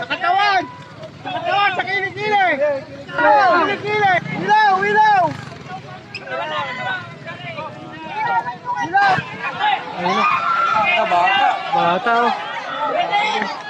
Nakatawan! Nakatawan sa kilig-kilig! Kilig-kilig! Ilaw! Ilaw! Ilaw! Ah, bata! Bata! Oh.